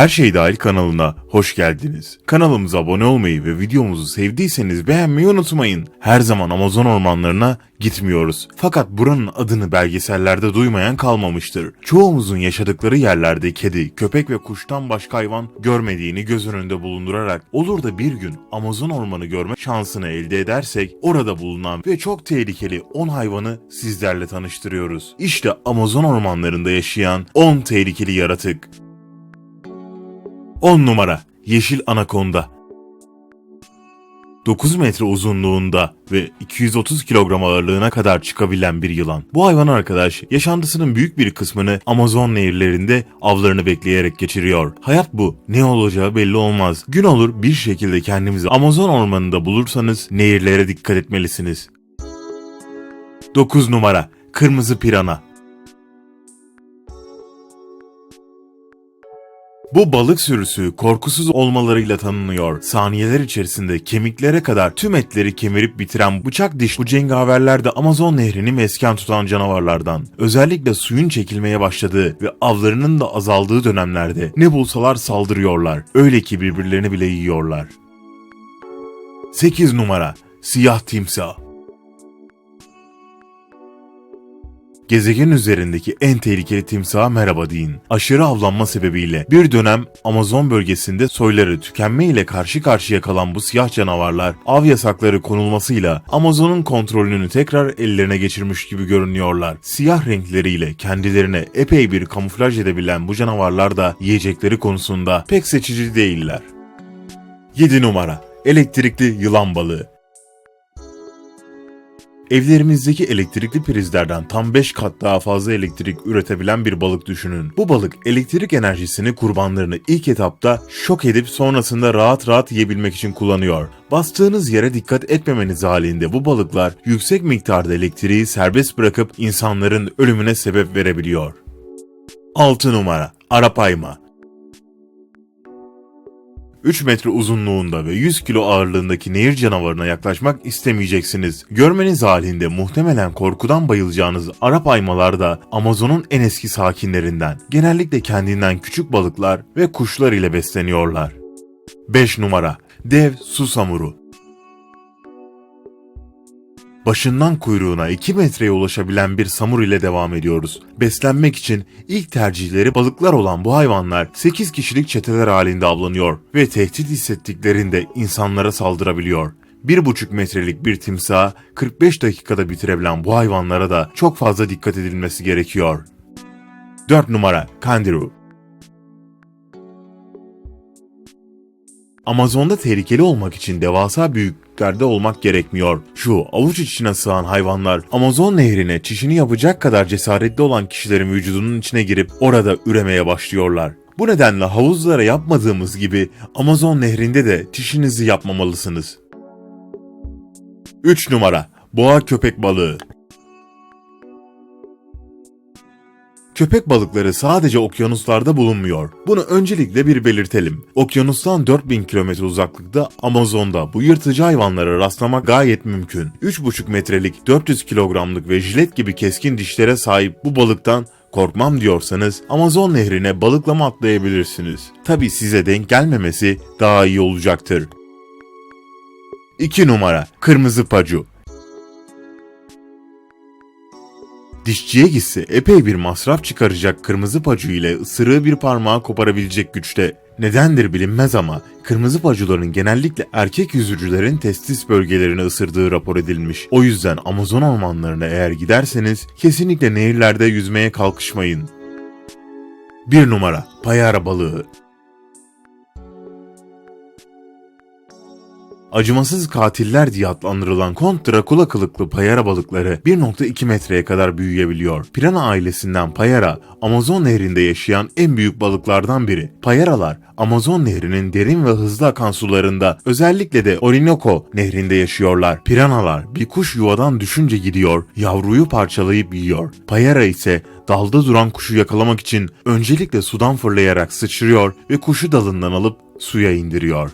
Her Şey Dahil kanalına hoş geldiniz. Kanalımıza abone olmayı ve videomuzu sevdiyseniz beğenmeyi unutmayın. Her zaman Amazon ormanlarına gitmiyoruz. Fakat buranın adını belgesellerde duymayan kalmamıştır. Çoğumuzun yaşadıkları yerlerde kedi, köpek ve kuştan başka hayvan görmediğini göz önünde bulundurarak olur da bir gün Amazon ormanı görme şansını elde edersek orada bulunan ve çok tehlikeli 10 hayvanı sizlerle tanıştırıyoruz. İşte Amazon ormanlarında yaşayan 10 tehlikeli yaratık. 10 numara Yeşil Anakonda 9 metre uzunluğunda ve 230 kilogram ağırlığına kadar çıkabilen bir yılan. Bu hayvan arkadaş yaşantısının büyük bir kısmını Amazon nehirlerinde avlarını bekleyerek geçiriyor. Hayat bu. Ne olacağı belli olmaz. Gün olur bir şekilde kendimizi Amazon ormanında bulursanız nehirlere dikkat etmelisiniz. 9 numara Kırmızı Pirana Bu balık sürüsü korkusuz olmalarıyla tanınıyor. Saniyeler içerisinde kemiklere kadar tüm etleri kemirip bitiren bıçak diş bu cengaverler de Amazon nehrini mesken tutan canavarlardan. Özellikle suyun çekilmeye başladığı ve avlarının da azaldığı dönemlerde ne bulsalar saldırıyorlar. Öyle ki birbirlerini bile yiyorlar. 8 numara Siyah Timsah Gezegen üzerindeki en tehlikeli timsaha merhaba deyin. Aşırı avlanma sebebiyle bir dönem Amazon bölgesinde soyları tükenme ile karşı karşıya kalan bu siyah canavarlar av yasakları konulmasıyla Amazon'un kontrolünü tekrar ellerine geçirmiş gibi görünüyorlar. Siyah renkleriyle kendilerine epey bir kamuflaj edebilen bu canavarlar da yiyecekleri konusunda pek seçici değiller. 7 numara Elektrikli yılan balığı Evlerimizdeki elektrikli prizlerden tam 5 kat daha fazla elektrik üretebilen bir balık düşünün. Bu balık elektrik enerjisini kurbanlarını ilk etapta şok edip sonrasında rahat rahat yiyebilmek için kullanıyor. Bastığınız yere dikkat etmemeniz halinde bu balıklar yüksek miktarda elektriği serbest bırakıp insanların ölümüne sebep verebiliyor. 6 numara Arapayma 3 metre uzunluğunda ve 100 kilo ağırlığındaki nehir canavarına yaklaşmak istemeyeceksiniz. Görmeniz halinde muhtemelen korkudan bayılacağınız Arap aymalar da Amazon'un en eski sakinlerinden. Genellikle kendinden küçük balıklar ve kuşlar ile besleniyorlar. 5 numara Dev Susamuru Başından kuyruğuna 2 metreye ulaşabilen bir samur ile devam ediyoruz. Beslenmek için ilk tercihleri balıklar olan bu hayvanlar 8 kişilik çeteler halinde avlanıyor ve tehdit hissettiklerinde insanlara saldırabiliyor. 1,5 metrelik bir timsahı 45 dakikada bitirebilen bu hayvanlara da çok fazla dikkat edilmesi gerekiyor. 4 numara Kangaroo Amazon'da tehlikeli olmak için devasa büyüklüklerde olmak gerekmiyor. Şu avuç içine sığan hayvanlar Amazon nehrine çişini yapacak kadar cesaretli olan kişilerin vücudunun içine girip orada üremeye başlıyorlar. Bu nedenle havuzlara yapmadığımız gibi Amazon nehrinde de çişinizi yapmamalısınız. 3 numara Boğa köpek balığı Köpek balıkları sadece okyanuslarda bulunmuyor. Bunu öncelikle bir belirtelim. Okyanustan 4000 kilometre uzaklıkta Amazon'da bu yırtıcı hayvanlara rastlamak gayet mümkün. 3,5 metrelik 400 kilogramlık ve jilet gibi keskin dişlere sahip bu balıktan korkmam diyorsanız Amazon nehrine balıklama atlayabilirsiniz. Tabi size denk gelmemesi daha iyi olacaktır. 2 numara Kırmızı Pacu Dişçiye gitse epey bir masraf çıkaracak kırmızı pacu ile ısırığı bir parmağı koparabilecek güçte. Nedendir bilinmez ama kırmızı pacuların genellikle erkek yüzücülerin testis bölgelerini ısırdığı rapor edilmiş. O yüzden Amazon ormanlarına eğer giderseniz kesinlikle nehirlerde yüzmeye kalkışmayın. 1 numara Payara balığı Acımasız katiller diye adlandırılan Kont Drakula kılıklı payara balıkları 1.2 metreye kadar büyüyebiliyor. Pirana ailesinden payara, Amazon nehrinde yaşayan en büyük balıklardan biri. Payaralar, Amazon nehrinin derin ve hızlı akan sularında, özellikle de Orinoco nehrinde yaşıyorlar. Piranalar bir kuş yuvadan düşünce gidiyor, yavruyu parçalayıp yiyor. Payara ise dalda duran kuşu yakalamak için öncelikle sudan fırlayarak sıçrıyor ve kuşu dalından alıp suya indiriyor.